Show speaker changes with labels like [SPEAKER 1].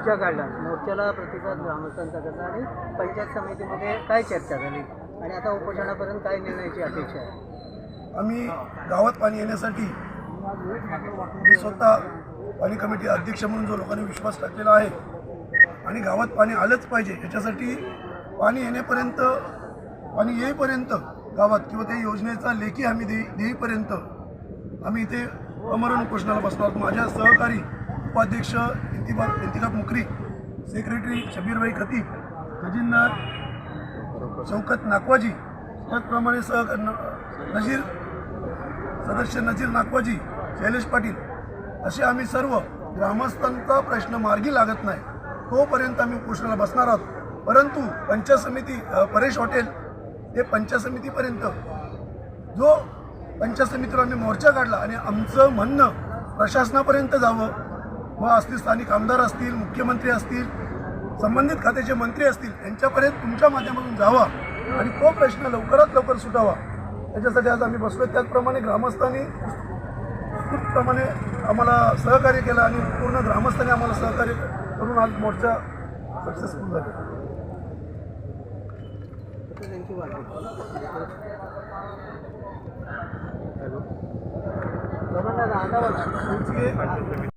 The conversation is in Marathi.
[SPEAKER 1] मोर्चा काढला. मोर्चाला प्रतिसाद ग्रामस्थांचा कसा आणि पंचायत समितीमध्ये काय चर्चा झाली? आणि आता उपोषणापर्यंत काय निर्णयाची अपेक्षा आहे?
[SPEAKER 2] आम्ही गावात पाणी येण्यासाठी मी स्वतः पाणी कमिटी अध्यक्ष म्हणून जो लोकांनी विश्वास टाकलेला आहे आणि गावात पाणी आलंच पाहिजे याच्यासाठी पाणी येण्यापर्यंत पाणी येईपर्यंत गावात किंवा त्या योजनेचा लेखी आम्ही दे देईपर्यंत आम्ही इथे अमरण उपोषणाला बसणार. आहोत. माझ्या सहकारी उपाध्यक्ष इंतिबा इंतिकाब मुकरी सेक्रेटरी शबीरभाई खतीब खजिनदार शौकत नाकवाजी त्याचप्रमाणे सह नजीर सदस्य नजीर नाकवाजी शैलेश पाटील असे आम्ही सर्व ग्रामस्थांचा प्रश्न मार्गी लागत नाही. तोपर्यंत आम्ही उपोषणाला बसणार आहोत. परंतु पंचायत समिती परेश हॉटेल ते पंचायत समितीपर्यंत जो पंचायत समितीवर आम्ही मोर्चा काढला आणि आमचं म्हणणं प्रशासनापर्यंत जावं व असतील स्थानिक आमदार असतील मुख्यमंत्री असतील संबंधित खात्याचे मंत्री असतील यांच्यापर्यंत तुमच्या माध्यमातून जावा आणि तो प्रश्न लवकरात लवकर सुटावा. त्याच्यासाठी आज आम्ही बसलो त्याचप्रमाणे ग्रामस्थांनी उत्स्फूर्तप्रमाणे आम्हाला सहकार्य केलं आणि पूर्ण ग्रामस्थांनी आम्हाला सहकार्य करून आज मोर्चा सक्सेसफुल झाला.
[SPEAKER 1] हॅलो.